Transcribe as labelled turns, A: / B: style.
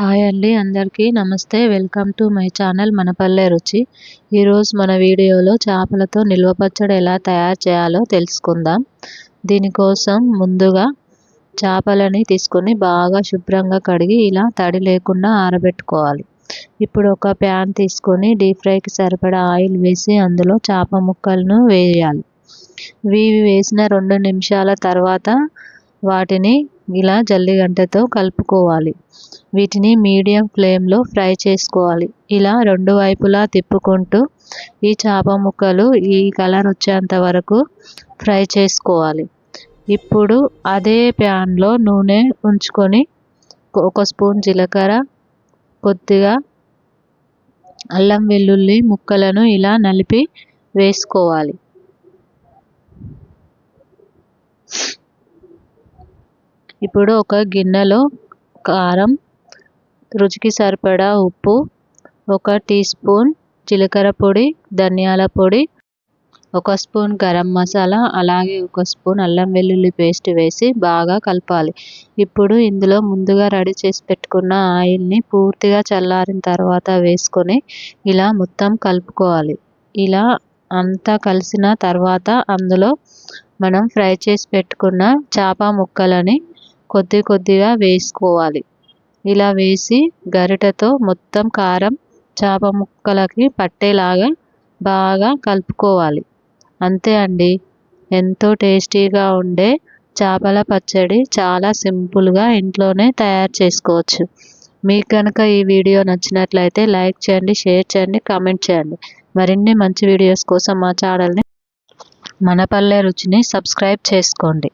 A: Hi అండి అందరికీ. నమస్తే. వెల్కమ్ టు మై ఛానల్ మన పల్లె రుచి ఈరోజు మన వీడియోలో చేపలతో నిల్వ పచ్చడి ఎలా తయారు చేయాలో తెలుసుకుందాం. దీనికోసం ముందుగా చేపలని తీసుకొని బాగా శుభ్రంగా కడిగి ఇలా తడి లేకుండా ఆరబెట్టుకోవాలి. ఇప్పుడు ఒక ప్యాన్ తీసుకొని డీప్ ఫ్రైకి సరిపడా ఆయిల్ వేసి అందులో చేప ముక్కలను వేయాలి. ఇవి వేసిన రెండు నిమిషాల తర్వాత వాటిని ఇలా జల్లిగంటతో కలుపుకోవాలి. వీటిని మీడియం ఫ్లేమ్లో ఫ్రై చేసుకోవాలి. ఇలా రెండు వైపులా తిప్పుకుంటూ ఈ చేప ముక్కలు ఈ కలర్ వచ్చేంత వరకు ఫ్రై చేసుకోవాలి. ఇప్పుడు అదే ప్యాన్లో నూనె ఉంచుకొని ఒక స్పూన్ జీలకర్ర కొద్దిగా అల్లం వెల్లుల్లి ముక్కలను ఇలా నలిపి వేసుకోవాలి. ఇప్పుడు ఒక గిన్నెలో కారం రుచికి సరిపడా ఉప్పు ఒక టీ స్పూన్ జీలకర్ర పొడి ధనియాల పొడి ఒక స్పూన్ గరం మసాలా అలాగే ఒక స్పూన్ అల్లం వెల్లుల్లి పేస్ట్ వేసి బాగా కలపాలి. ఇప్పుడు ఇందులో ముందుగా రెడీ చేసి పెట్టుకున్న ఆయిల్ని పూర్తిగా చల్లారిన తర్వాత వేసుకొని ఇలా మొత్తం కలుపుకోవాలి. ఇలా అంతా కలిసిన తర్వాత అందులో మనం ఫ్రై చేసి పెట్టుకున్న చేప ముక్కలని కొద్ది కొద్దిగా వేసుకోవాలి. ఇలా వేసి గరిటెతో మొత్తం కారం చేప ముక్కలకి పట్టేలాగా బాగా కలుపుకోవాలి. అంతే అండి. ఎంతో టేస్టీగా ఉండే చేపల పచ్చడి చాలా సింపుల్గా ఇంట్లోనే తయారు చేసుకోవచ్చు. మీకు కనుక ఈ వీడియో నచ్చినట్లయితే లైక్ చేయండి షేర్ చేయండి కామెంట్ చేయండి. మరిన్ని మంచి వీడియోస్ కోసం మా ఛానల్ని మనపల్లె రుచిని సబ్స్క్రైబ్ చేసుకోండి.